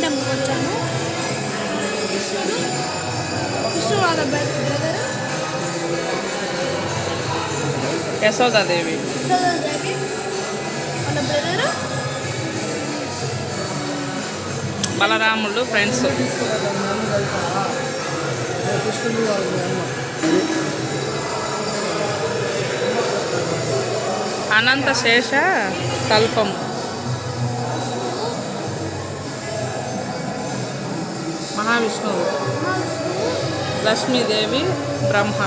టెంపుల్కి వచ్చాము కృష్ణుడు కృష్ణుడు వాళ్ళ బ్రదర్. యశోదాదేవి. దేవి వాళ్ళ బ్రదర్. బలరాముడు ఫ్రెండ్స్. కృష్ణుడు అనంత శేష కల్పం మహావిష్ణువు. లక్ష్మీదేవి బ్రహ్మ.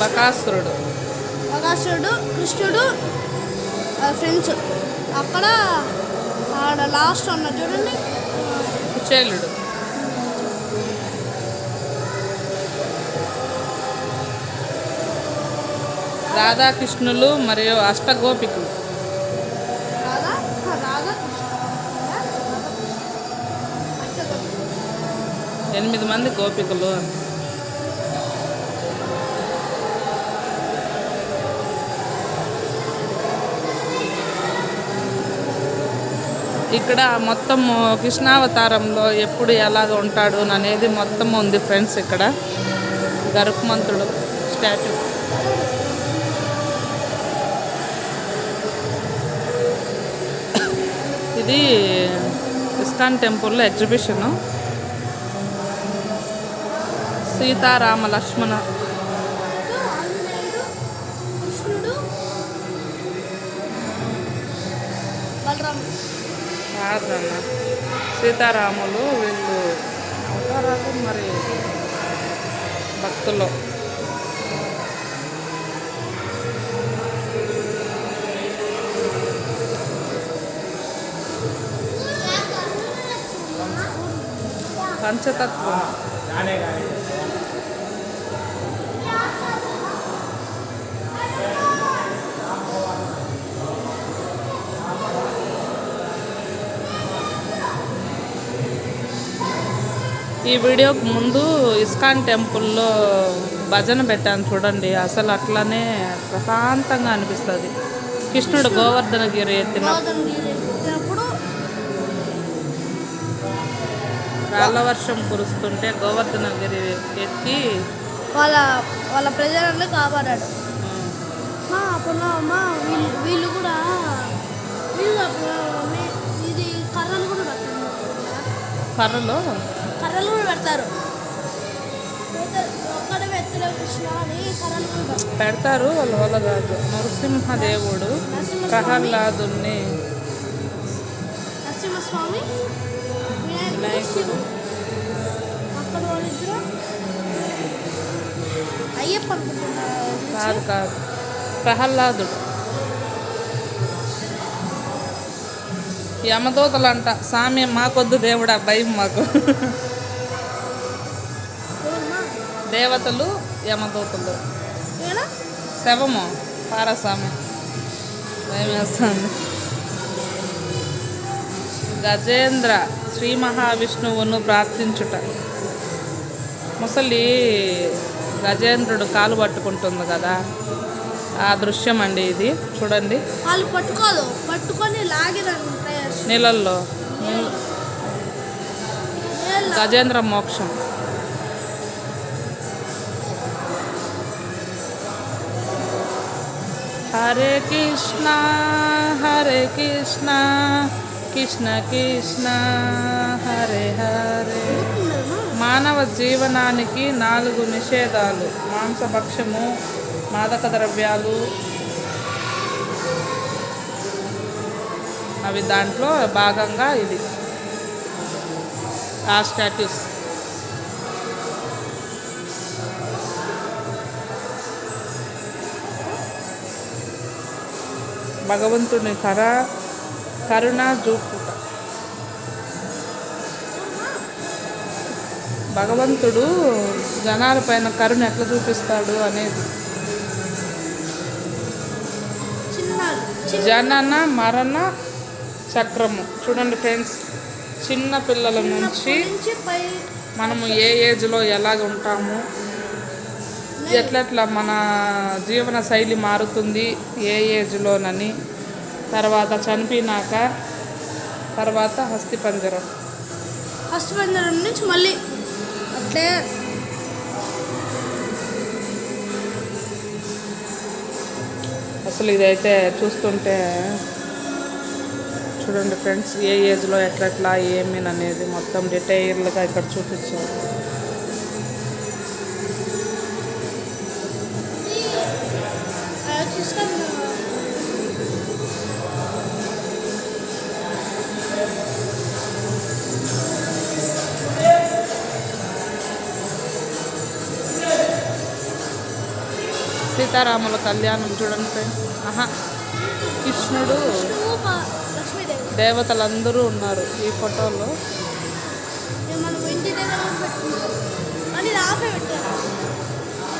బకాసురుడు. ప్రకాశుడు కృష్ణుడు ఫ్రెండ్స్ అక్కడ ఆడ లాస్ట్ ఉన్న చూడండి. కుచేలుడు. రాధాకృష్ణులు మరియు అష్టగోపికులు. ఎనిమిది మంది గోపికలు. ఇక్కడ మొత్తం కృష్ణావతారంలో ఎప్పుడు ఎలాగ ఉంటాడు అనేది మొత్తం ఉంది ఫ్రెండ్స్ ఇక్కడ. గరుత్మంతుడు స్టాట్యూ. ఇది ఇస్కాన్ టెంపుల్లో ఎగ్జిబిషను. సీతారామ లక్ష్మణ. కాదన్న. సీతారాములు వీళ్ళు అవతారాలు మరి భక్తులు. పంచతత్వం. ఈ వీడియోకి ముందు ఇస్కాన్ టెంపుల్లో భజన పెట్టాను చూడండి. అసలు అట్లానే ప్రశాంతంగా అనిపిస్తుంది. కృష్ణుడు గోవర్ధనగిరి ఎత్తిన రాళ్ళ వర్షం కురుస్తుంటే గోవర్ధనగిరి ఎత్తి వాళ్ళ వాళ్ళ ప్రజలను కాపాడాడు మా అప్పుడు వీళ్ళు వీళ్ళు కూడా వీళ్ళు ఇది కర్రలు కూడా పెడతారు కర్రలో? కర్రలు కూడా పెడతారు. పెడతారు. వాళ్ళ వల్ల కాదు. నరసింహదేవుడు ప్రహ్లాదుని వాళ్ళిద్దరు? అయ్యప్ప కాదు కాదు. ప్రహ్లాదుడు. యమదూతలు అంట సామి మాకొద్దు దేవుడా భయం మాకు? దేవతలు యమదూతలు? శవము. పారస్వామి భయం వేస్తుంది గజేంద్ర శ్రీ మహావిష్ణువును ప్రార్థించుట. ముసలి గజేంద్రుడు కాలు పట్టుకుంటుంది కదా. ఆ దృశ్యం అండి ఇది. చూడండి. వాళ్ళు పట్టుకోదు. పట్టుకొని. నీళ్ళల్లో. నీళ్ళు గజేంద్ర మోక్షం. హరే కృష్ణ హరే కృష్ణ. కృష్ణ కృష్ణ హరే హరే. మానవ జీవనానికి నాలుగు నిషేధాలు. మాంసభక్షము మాదక ద్రవ్యాలు అవి దాంట్లో భాగంగా ఇది. ఆ స్టాట్యూస్. భగవంతుని కర కరుణ చూపుట భగవంతుడు జనాల పైన కరుణ ఎట్లా చూపిస్తాడు అనేది. జనన మరణ చక్రము. చూడండి ఫ్రెండ్స్ చిన్న పిల్లల నుంచి మనము ఏ ఏజ్లో ఎలాగ ఉంటాము ఎట్లెట్లా మన జీవన శైలి మారుతుంది ఏ ఏజ్లోనని తర్వాత చనిపోయినాక తర్వాత హస్తి పంజరం. ఫస్ట్ పంజరం నుంచి మళ్ళీ అట్లే అసలు ఇదైతే చూస్తుంటే చూడండి ఫ్రెండ్స్ ఏ ఏజ్లో ఎట్లెట్లా ఏమి అనేది మొత్తం డీటెయిల్గా ఇక్కడ చూపించారు సీతారాముల కళ్యాణం చూడండి ఫ్రెండ్స్ ఆహా. కృష్ణుడు దేవతలందరూ ఉన్నారు ఈ ఫోటోలో.